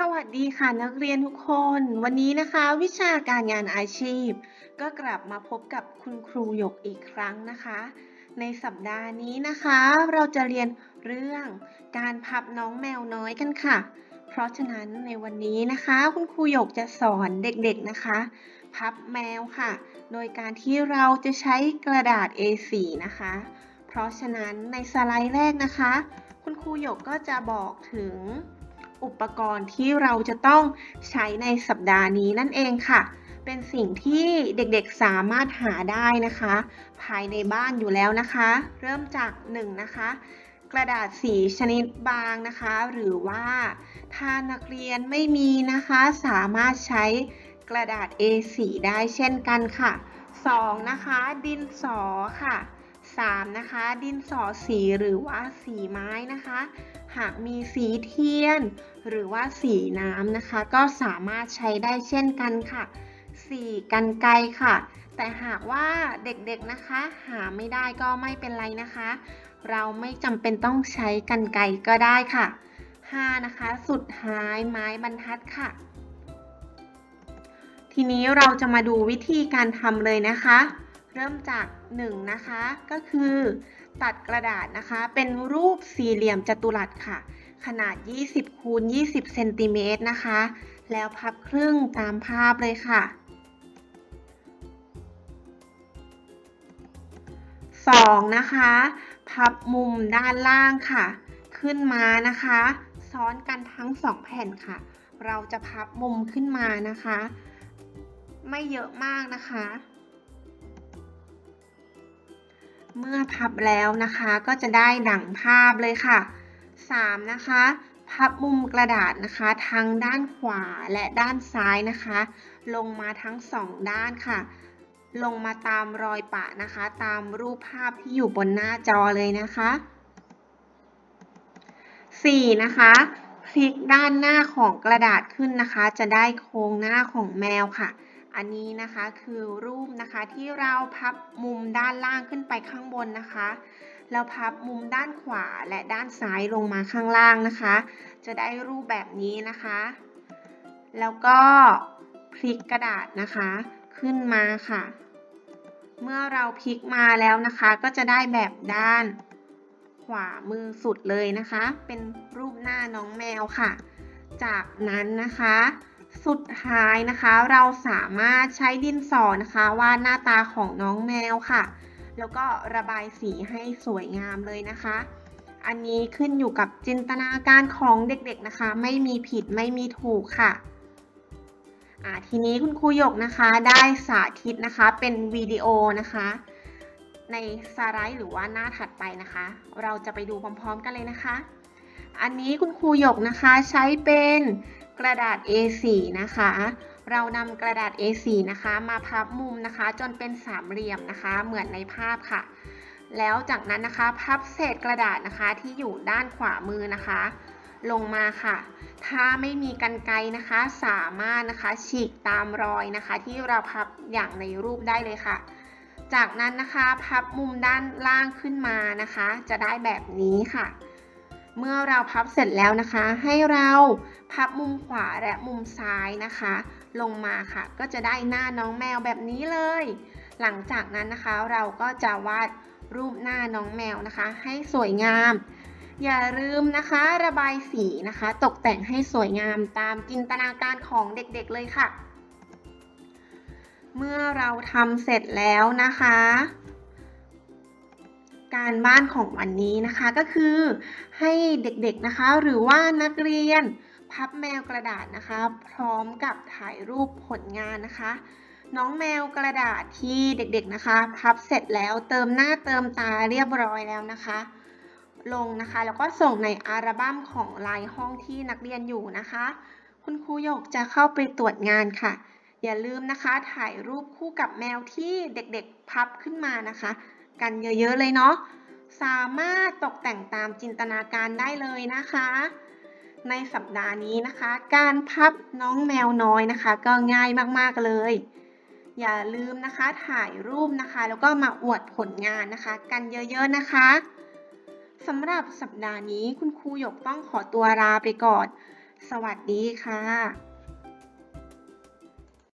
สวัสดีค่ะนักเรียนทุกคน วันนี้นะคะ วิชาการงานอาชีพ ก็กลับมาพบกับคุณครูหยกอีกครั้งนะคะ ในสัปดาห์นี้นะคะ เราจะเรียนเรื่องการพับน้องแมวน้อยกันค่ะ เพราะฉะนั้นในวันนี้นะคะ คุณครูหยกจะสอนเด็กๆนะคะ พับแมวค่ะ โดยการที่เราจะใช้กระดาษ A4 นะคะ เพราะฉะนั้นในสไลด์แรกนะคะ คุณครูหยกก็จะบอกถึง อุปกรณ์ที่เราจะต้องใช้ในสัปดาห์นี้นั่นเองค่ะ เป็นสิ่งที่เด็กๆสามารถหาได้นะคะ ภายในบ้านอยู่แล้วนะคะ เริ่มจาก1นะคะกระดาษสีชนิดบางนะคะ หรือว่าถ้านักเรียนไม่มีนะคะ สามารถใช้กระดาษ A4 ได้เช่นกันค่ะ 2 นะคะ ดินสอค่ะ 3 นะคะ ดินสอสีหรือว่าสีไม้นะคะ หากมีสีเทียน หรือว่าสีน้ำนะคะ ก็สามารถใช้ได้เช่นกันค่ะ 4. กันไกรค่ะ แต่หากว่าเด็กๆนะคะ หาไม่ได้ก็ไม่เป็นไรนะคะ เราไม่จำเป็นต้องใช้กันไกรก็ได้ค่ะ 5. นะคะ สุดท้ายไม้บรรทัดค่ะ ทีนี้เราจะมาดูวิธีการทำเลยนะคะ เริ่มจาก1นะคะก็คือ ตัดกระดาษนะคะ เป็นรูปสี่เหลี่ยมจัตุรัสค่ะ ขนาด 20คูณ20เซนติเมตรนะคะ แล้วพับครึ่งตามภาพเลยค่ะ 2. นะคะ พับมุมด้านล่างค่ะ ขึ้นมานะคะ ซ้อนกันทั้งสองแผ่นค่ะ เราจะพับมุมขึ้นมานะคะ ไม่เยอะมากนะคะ เมื่อพับแล้วนะคะก็จะได้ดั่งภาพเลยค่ะ 3. นะคะ พับมุมกระดาษนะคะทั้งด้านขวาและด้านซ้ายนะคะ ลงมาทั้งสองด้านค่ะ ลงมาตามรอยปะนะคะ ตามรูปภาพที่อยู่บนหน้าจอเลยนะคะ 4. นะคะพลิกด้านหน้าของกระดาษขึ้นนะคะ จะได้โครงหน้าของแมวค่ะ อันนี้นะคะคือรูปนะคะที่เราพับมุมด้านล่างขึ้นไปข้างบนนะคะแล้วพับมุมด้านขวาและด้านซ้ายลงมาข้างล่างนะคะ จะได้รูปแบบนี้นะคะ แล้วก็พลิกกระดาษนะคะขึ้นมาค่ะ เมื่อเราพลิกมาแล้วนะคะ ก็จะได้แบบด้านขวามือสุดเลยนะคะ เป็นรูปหน้าน้องแมวค่ะ จากนั้นนะคะ สุดท้ายนะคะเราสามารถใช้ดินสอนะคะวาดหน้าตาของน้องแมวค่ะ แล้วก็ระบายสีให้สวยงามเลยนะคะ อันนี้ขึ้นอยู่กับจินตนาการของเด็กๆนะคะ ไม่มีผิดไม่มีถูกค่ะทีนี้คุณครูหยกนะคะได้สาธิตนะคะเป็นวิดีโอนะคะ ในสไลด์หรือว่าหน้าถัดไปนะคะ เราจะไปดูพร้อมๆกันเลยนะคะ อันนี้คุณครูหยกนะคะใช้เป็น กระดาษ A4 นะคะ เรานำกระดาษ A4 นะคะ มาพับมุมนะคะ จนเป็นสามเหลี่ยมนะคะ เหมือนในภาพค่ะ แล้วจากนั้นนะคะพับเศษกระดาษนะคะที่อยู่ด้านขวามือนะคะ ลงมาค่ะ ถ้าไม่มีกันไกนะคะ สามารถนะคะฉีกตามรอยนะคะ ที่เราพับอย่างในรูปได้เลยค่ะ จากนั้นนะคะพับมุมด้านล่างขึ้นมานะคะ จะได้แบบนี้ค่ะ เมื่อเราพับเสร็จแล้วนะคะ ให้เราพับมุมขวาและมุมซ้ายนะคะ ลงมาค่ะ ก็จะได้หน้าน้องแมวแบบนี้เลย หลังจากนั้นนะคะเราก็จะวาดรูปหน้าน้องแมวนะคะ ให้สวยงาม อย่าลืมนะคะ ระบายสีนะคะ ตกแต่งให้สวยงามตามจินตนาการของเด็กๆเลยค่ะ เมื่อเราทำเสร็จแล้วนะคะ การบ้านของวันนี้นะคะก็คือให้เด็กๆนะคะหรือว่านักเรียนพับแมวกระดาษนะคะ พร้อมกับถ่ายรูปผลงานนะคะ น้องแมวกระดาษที่เด็กๆนะคะ พับเสร็จแล้วเติมหน้าเติมตาเรียบร้อยแล้วนะคะ ลงนะคะแล้วก็ส่งในอัลบั้มของลายห้องที่นักเรียนอยู่นะคะ คุณครูหยกจะเข้าไปตรวจงานค่ะ อย่าลืมนะคะถ่ายรูปคู่กับแมวที่เด็กๆพับขึ้นมานะคะ กันเยอะๆเลยเนาะสามารถตกแต่งตามจินตนาการได้เลยนะคะ ในสัปดาห์นี้นะคะ การพับน้องแมวน้อยนะคะ ก็ง่ายมากๆเลย อย่าลืมนะคะถ่ายรูปนะคะ แล้วก็มาอวดผลงานนะคะ กันเยอะๆนะคะสำหรับสัปดาห์นี้คุณครูหยกต้องขอตัวลาไปก่อน สวัสดีค่ะ